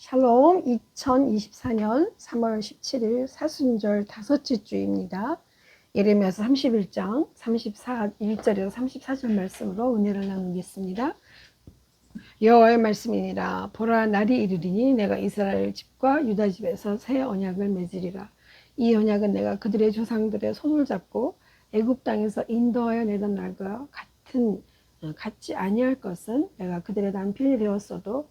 샬롬 2024년 3월 17일 사순절 다섯째 주입니다. 예레미야서 31장 34 1절에서 34절 말씀으로 은혜를 나누겠습니다. 여호와의 말씀이니라 보라 날이 이르리니 내가 이스라엘 집과 유다 집에서 새 언약을 맺으리라 이 언약은 내가 그들의 조상들의 손을 잡고 애굽 땅에서 인도하여 내던 날과 같은 어, 같지 아니할 것은 내가 그들의 남편이 되었어도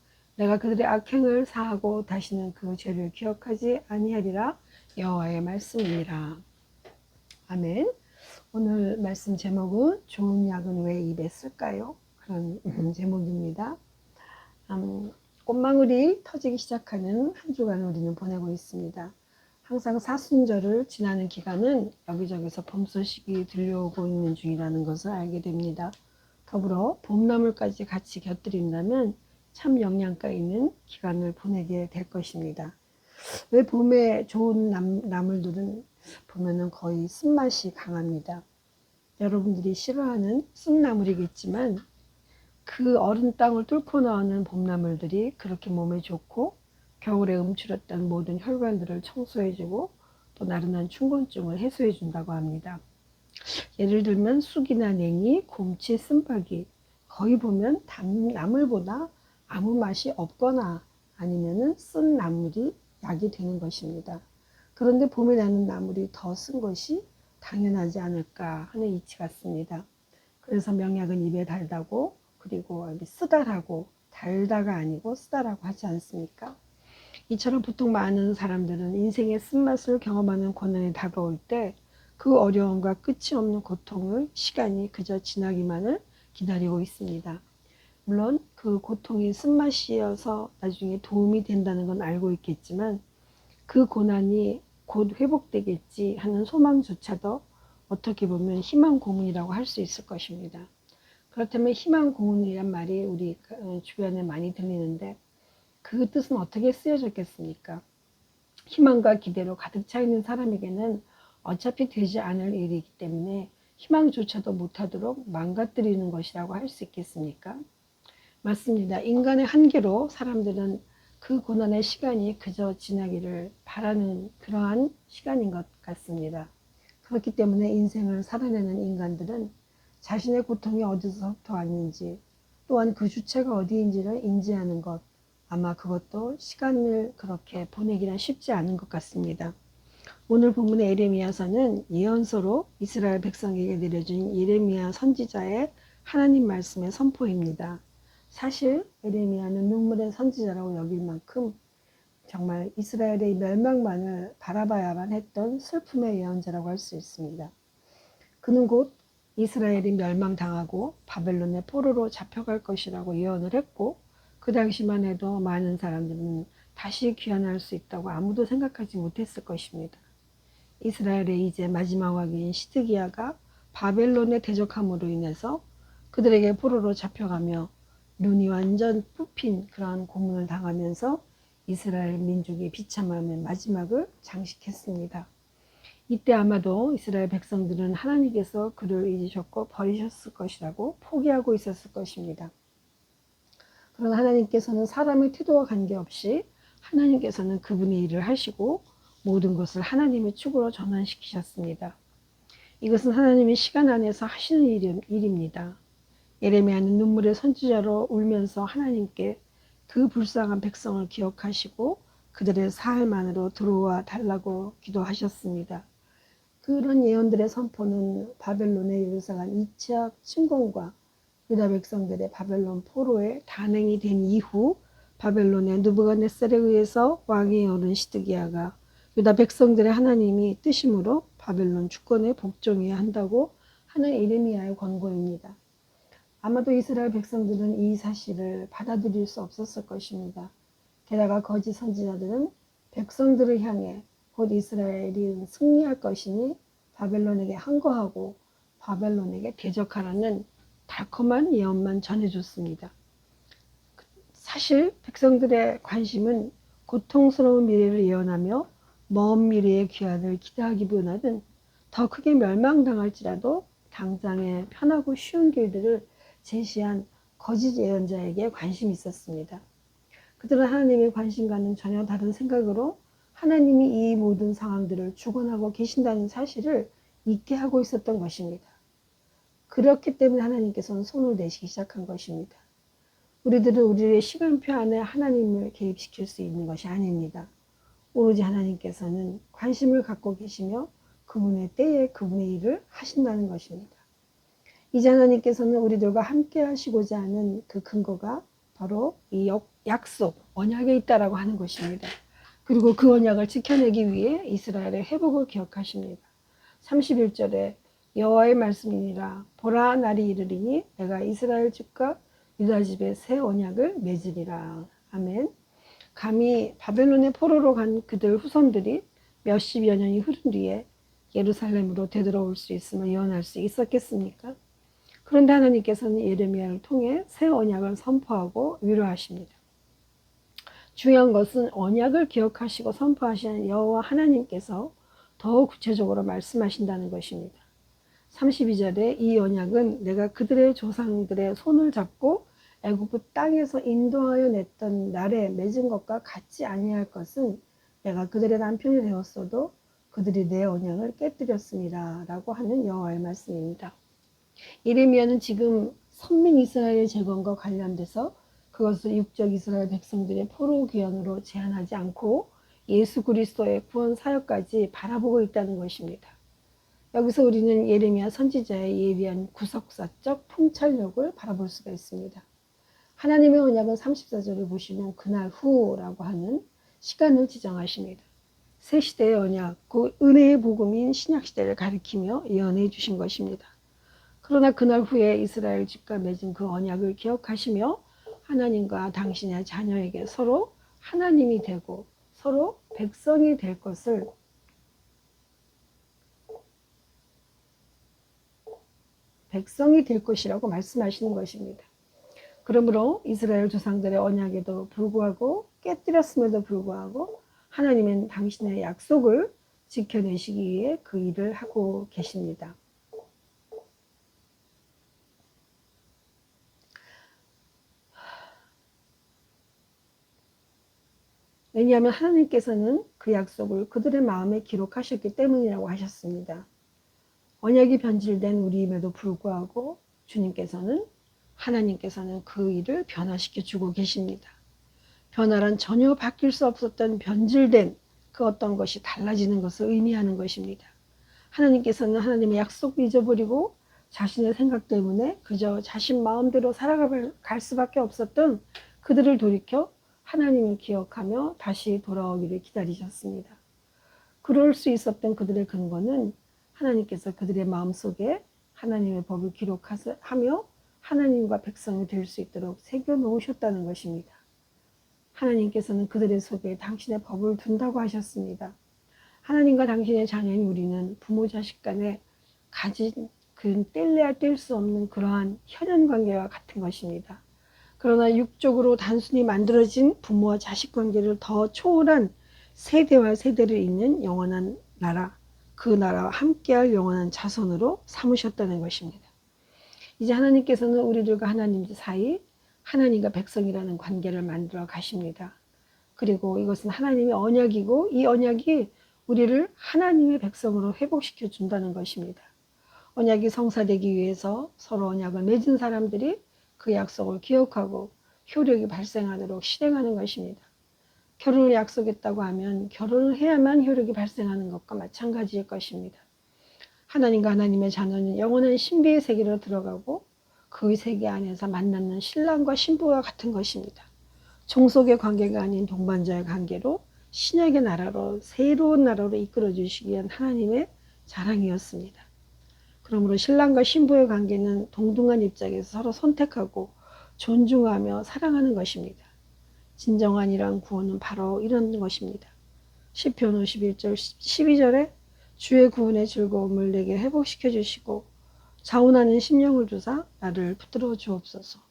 내가 그들의 악행을 사하고 다시는 그 죄를 기억하지 아니하리라 여호와의 말씀이니라. 아멘. 오늘 말씀 제목은 좋은 약은 왜 입에 쓸까요? 그런 제목입니다. 음, 꽃망울이 터지기 시작하는 한 주간을 우리는 보내고 있습니다. 항상 사순절을 지나는 기간은 여기저기서 봄 소식이 들려오고 있는 중이라는 것을 알게 됩니다. 더불어 봄나물까지 같이 곁들인다면 참 영양가 있는 기간을 보내게 될 것입니다. 왜 봄에 좋은 남, 나물들은 보면은 거의 쓴맛이 강합니다. 여러분들이 싫어하는 쓴나물이겠지만 그 어른 땅을 뚫고 나오는 봄나물들이 그렇게 몸에 좋고 겨울에 움츠렸던 모든 혈관들을 청소해주고 또 나른한 충곤증을 해소해준다고 합니다. 예를 들면 쑥이나 냉이, 곰치, 쓴박이 거의 보면 나물보다 아무 맛이 없거나 아니면은 쓴 나물이 약이 되는 것입니다. 그런데 봄에 나는 나물이 더 쓴 것이 당연하지 않을까 하는 이치 같습니다. 그래서 명약은 입에 달다고 그리고 쓰다라고 달다가 아니고 쓰다라고 하지 않습니까? 이처럼 보통 많은 사람들은 인생의 쓴맛을 경험하는 고난이 다가올 때 그 어려움과 끝이 없는 고통을 시간이 그저 지나기만을 기다리고 있습니다. 물론 그 고통이 쓴맛이어서 나중에 도움이 된다는 건 알고 있겠지만 그 고난이 곧 회복되겠지 하는 소망조차도 어떻게 보면 희망 고문이라고 할 수 있을 것입니다. 그렇다면 희망 고문이란 말이 우리 어, 주변에 많이 들리는데 그 뜻은 어떻게 쓰여졌겠습니까? 희망과 기대로 가득 차 있는 사람에게는 어차피 되지 않을 일이기 때문에 희망조차도 못하도록 망가뜨리는 것이라고 할 수 있겠습니까? 맞습니다. 인간의 한계로 사람들은 그 고난의 시간이 그저 지나기를 바라는 그러한 시간인 것 같습니다. 그렇기 때문에 인생을 살아내는 인간들은 자신의 고통이 어디서부터 왔는지 또한 그 주체가 어디인지를 인지하는 것 아마 그것도 시간을 그렇게 보내기는 쉽지 않은 것 같습니다. 오늘 본문의 에레미야서는 예언서로 이스라엘 백성에게 내려준 예레미야 선지자의 하나님 말씀의 선포입니다. 사실 에레미야는 눈물의 선지자라고 여길 만큼 정말 이스라엘의 멸망만을 바라봐야만 했던 슬픔의 예언자라고 할 수 있습니다. 그는 곧 이스라엘이 멸망당하고 바벨론의 포로로 잡혀갈 것이라고 예언을 했고 그 당시만 해도 많은 사람들은 다시 귀환할 수 있다고 아무도 생각하지 못했을 것입니다. 이스라엘의 이제 마지막 왕인 시드기야가 바벨론의 대적함으로 인해서 그들에게 포로로 잡혀가며 눈이 완전 뽑힌 그러한 고문을 당하면서 이스라엘 민족의 비참함의 마지막을 장식했습니다. 이때 아마도 이스라엘 백성들은 하나님께서 그를 잊으셨고 버리셨을 것이라고 포기하고 있었을 것입니다. 그러나 하나님께서는 사람의 태도와 관계없이 하나님께서는 그분의 일을 하시고 모든 것을 하나님의 축으로 전환시키셨습니다. 이것은 하나님의 시간 안에서 하시는 일입니다. 예레미야는 눈물의 선지자로 울면서 하나님께 그 불쌍한 백성을 기억하시고 그들의 사흘만으로 들어와 달라고 기도하셨습니다. 그런 예언들의 선포는 바벨론의 예루살렘 2차 침공과 유다 백성들의 바벨론 포로에 단행이 된 이후 바벨론의 누부갓네살에 의해서 왕이 오른 시드기야가 유다 백성들의 하나님이 뜻이므로 바벨론 주권에 복종해야 한다고 하는 이르미야의 권고입니다. 아마도 이스라엘 백성들은 이 사실을 받아들일 수 없었을 것입니다. 게다가 거짓 선지자들은 백성들을 향해 곧 이스라엘이 승리할 것이니 바벨론에게 항거하고 바벨론에게 대적하라는 달콤한 예언만 전해줬습니다. 사실 백성들의 관심은 고통스러운 미래를 예언하며 먼 미래의 귀환을 기대하기보다는 더 크게 멸망당할지라도 당장의 편하고 쉬운 길들을 제시한 거짓 예언자에게 관심이 있었습니다. 그들은 하나님의 관심과는 전혀 다른 생각으로 하나님이 이 모든 상황들을 주관하고 계신다는 사실을 잊게 하고 있었던 것입니다. 그렇기 때문에 하나님께서는 손을 내시기 시작한 것입니다. 우리들은 우리의 시간표 안에 하나님을 개입시킬 수 있는 것이 아닙니다. 오로지 하나님께서는 관심을 갖고 계시며 그분의 때에 그분의 일을 하신다는 것입니다. 이제 하나님께서는 우리들과 함께 하시고자 하는 그 근거가 바로 이 약속, 언약에 있다라고 하는 것입니다. 그리고 그 언약을 지켜내기 위해 이스라엘의 회복을 기억하십니다. 31절에 여호와의 말씀이니라 보라 날이 이르리니 내가 이스라엘 집과 유다 집에 새 언약을 맺으리라. 아멘. 감히 바벨론의 포로로 간 그들 후손들이 몇십여 년이 흐른 뒤에 예루살렘으로 되돌아올 수 있음을 예언할 수 있었겠습니까? 그런데 하나님께서는 예레미야를 통해 새 언약을 선포하고 위로하십니다. 중요한 것은 언약을 기억하시고 선포하시는 여호와 하나님께서 더 구체적으로 말씀하신다는 것입니다. 32절에 이 언약은 내가 그들의 조상들의 손을 잡고 애굽 땅에서 인도하여 냈던 날에 맺은 것과 같지 아니할 것은 내가 그들의 남편이 되었어도 그들이 내 언약을 깨뜨렸습니다. 라고 하는 여호와의 말씀입니다. 이레미야는 지금 선민 이스라엘의 재건과 관련돼서 그것을 육적 이스라엘 백성들의 포로 귀환으로 제한하지 않고 예수 그리스도의 구원 사역까지 바라보고 있다는 것입니다. 여기서 우리는 예레미야 선지자의 예리한 구석사적 통찰력을 바라볼 수가 있습니다. 하나님의 언약은 34절을 보시면 그날 후라고 하는 시간을 지정하십니다. 새 시대의 언약, 그 은혜의 복음인 신약 시대를 가리키며 예언해 주신 것입니다. 그러나 그날 후에 이스라엘 집과 맺은 그 언약을 기억하시며 하나님과 당신의 자녀에게 서로 하나님이 되고 서로 백성이 될 것을 백성이 될 것이라고 말씀하시는 것입니다. 그러므로 이스라엘 조상들의 언약에도 불구하고 깨뜨렸음에도 불구하고 하나님은 당신의 약속을 지켜내시기 위해 그 일을 하고 계십니다. 왜냐하면 하나님께서는 그 약속을 그들의 마음에 기록하셨기 때문이라고 하셨습니다. 언약이 변질된 우리임에도 불구하고 주님께서는 하나님께서는 그 일을 변화시켜 주고 계십니다. 변화란 전혀 바뀔 수 없었던 변질된 그 어떤 것이 달라지는 것을 의미하는 것입니다. 하나님께서는 하나님의 약속을 잊어버리고 자신의 생각 때문에 그저 자신 마음대로 살아갈 수밖에 없었던 그들을 돌이켜 하나님을 기억하며 다시 돌아오기를 기다리셨습니다. 그럴 수 있었던 그들의 근거는 하나님께서 그들의 마음속에 하나님의 법을 기록하며 하나님과 백성이 될 수 있도록 새겨 놓으셨다는 것입니다. 하나님께서는 그들의 속에 당신의 법을 둔다고 하셨습니다. 하나님과 당신의 자녀인 우리는 부모 자식 간에 가진 그 뗄래야 뗄 수 없는 그러한 혈연 관계와 같은 것입니다. 그러나 육적으로 단순히 만들어진 부모와 자식 관계를 더 초월한 세대와 세대를 잇는 영원한 나라, 그 나라와 함께할 영원한 자손으로 삼으셨다는 것입니다. 이제 하나님께서는 우리들과 하나님 사이 하나님과 백성이라는 관계를 만들어 가십니다. 그리고 이것은 하나님의 언약이고 이 언약이 우리를 하나님의 백성으로 회복시켜 준다는 것입니다. 언약이 성사되기 위해서 서로 언약을 맺은 사람들이 그 약속을 기억하고 효력이 발생하도록 실행하는 것입니다. 결혼을 약속했다고 하면 결혼을 해야만 효력이 발생하는 것과 마찬가지일 것입니다. 하나님과 하나님의 자녀는 영원한 신비의 세계로 들어가고 그 세계 안에서 만나는 신랑과 신부와 같은 것입니다. 종속의 관계가 아닌 동반자의 관계로 신약의 나라로 새로운 나라로 이끌어 주시기 위한 하나님의 자랑이었습니다. 그러므로 신랑과 신부의 관계는 동등한 입장에서 서로 선택하고 존중하며 사랑하는 것입니다. 진정한이란 구원은 바로 이런 것입니다. 시편 51절 12절에 주의 구원의 즐거움을 내게 회복시켜 주시고 자원하는 심령을 주사 나를 붙들어 주옵소서.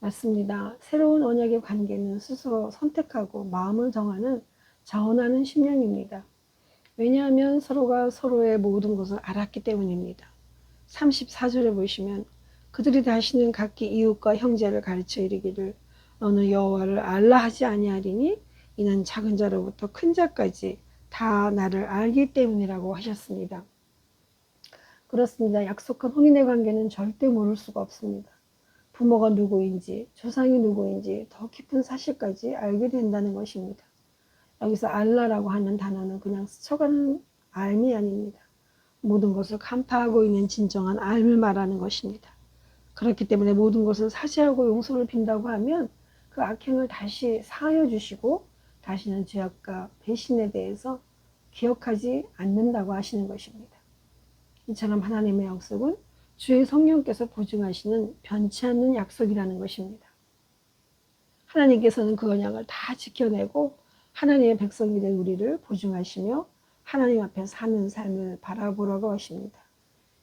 맞습니다. 새로운 언약의 관계는 스스로 선택하고 마음을 정하는 자원하는 심령입니다. 왜냐하면 서로가 서로의 모든 것을 알았기 때문입니다. 34절에 보시면 그들이 다시는 각기 이웃과 형제를 가르쳐 이르기를 너는 여호와를 알라 하지 아니하리니 이는 작은 자로부터 큰 자까지 다 나를 알기 때문이라고 하셨습니다. 그렇습니다. 약속한 혼인의 관계는 절대 모를 수가 없습니다. 부모가 누구인지, 조상이 누구인지 더 깊은 사실까지 알게 된다는 것입니다. 여기서 알라라고 하는 단어는 그냥 스쳐가는 알미 아닙니다. 모든 것을 간파하고 있는 진정한 알을 말하는 것입니다. 그렇기 때문에 모든 것을 사죄하고 용서를 빈다고 하면 그 악행을 다시 사하여 주시고 다시는 죄악과 배신에 대해서 기억하지 않는다고 하시는 것입니다. 이처럼 하나님의 약속은 주의 성령께서 보증하시는 변치 않는 약속이라는 것입니다. 하나님께서는 그 언약을 다 지켜내고 하나님의 백성이 된 우리를 보증하시며 하나님 앞에 사는 삶을 바라보라고 하십니다.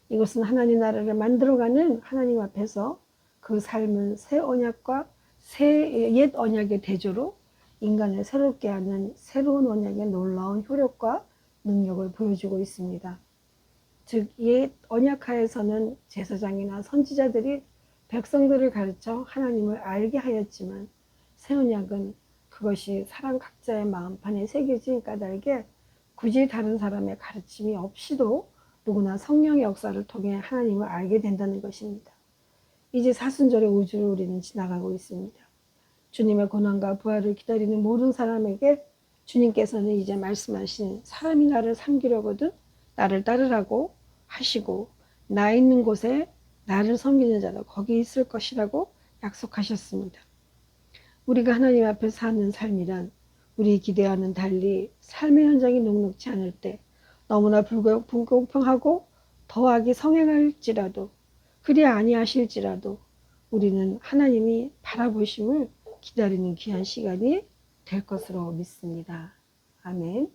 이것은 하나님 나라를 만들어가는 하나님 앞에서 그 삶은 새 언약과 새 옛 언약의 대조로 인간을 새롭게 하는 새로운 언약의 놀라운 효력과 능력을 보여주고 있습니다. 즉, 옛 언약하에서는 제사장이나 선지자들이 백성들을 가르쳐 하나님을 알게 하였지만 새 언약은 그것이 사람 각자의 마음판에 새겨진 까닭에 굳이 다른 사람의 가르침이 없이도 누구나 성령의 역사를 통해 하나님을 알게 된다는 것입니다. 이제 사순절의 우주를 우리는 지나가고 있습니다. 주님의 고난과 부활을 기다리는 모든 사람에게 주님께서는 이제 말씀하신 사람이 나를 섬기려거든 나를 따르라고 하시고 나 있는 곳에 나를 섬기는 자도 거기 있을 것이라고 약속하셨습니다. 우리가 하나님 앞에 사는 삶이란 우리 기대와는 달리 삶의 현장이 녹록지 않을 때 너무나 불공평하고 더하기 성행할지라도 그리 아니하실지라도 우리는 하나님이 바라보심을 기다리는 귀한 시간이 될 것으로 믿습니다. 아멘.